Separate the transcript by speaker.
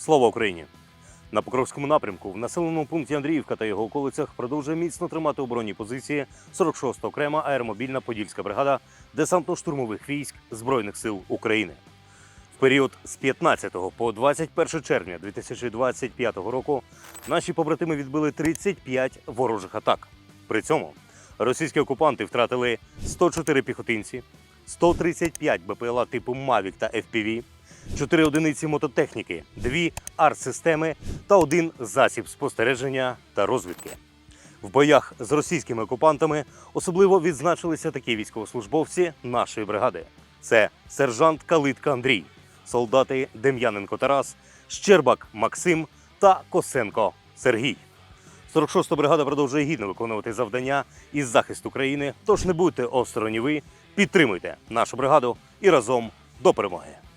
Speaker 1: Слава Україні! На Покровському напрямку в населеному пункті Андріївка та його околицях продовжує міцно тримати оборонні позиції 46-та окрема аеромобільна подільська бригада десантно-штурмових військ Збройних сил України. В період з 15 по 21 червня 2025 року наші побратими відбили 35 ворожих атак. При цьому російські окупанти втратили 104 піхотинці, 135 БПЛА типу Mavic та FPV, 4 одиниці мототехніки, 2 арт-системи та один засіб спостереження та розвідки. В боях з російськими окупантами особливо відзначилися такі військовослужбовці нашої бригади: це сержант Калитка Андрій, солдати Дем'яненко Тарас, Щербак Максим та Косенко Сергій. 46-та бригада продовжує гідно виконувати завдання із захисту країни. Тож не будьте осторонь ви, підтримуйте нашу бригаду і разом до перемоги.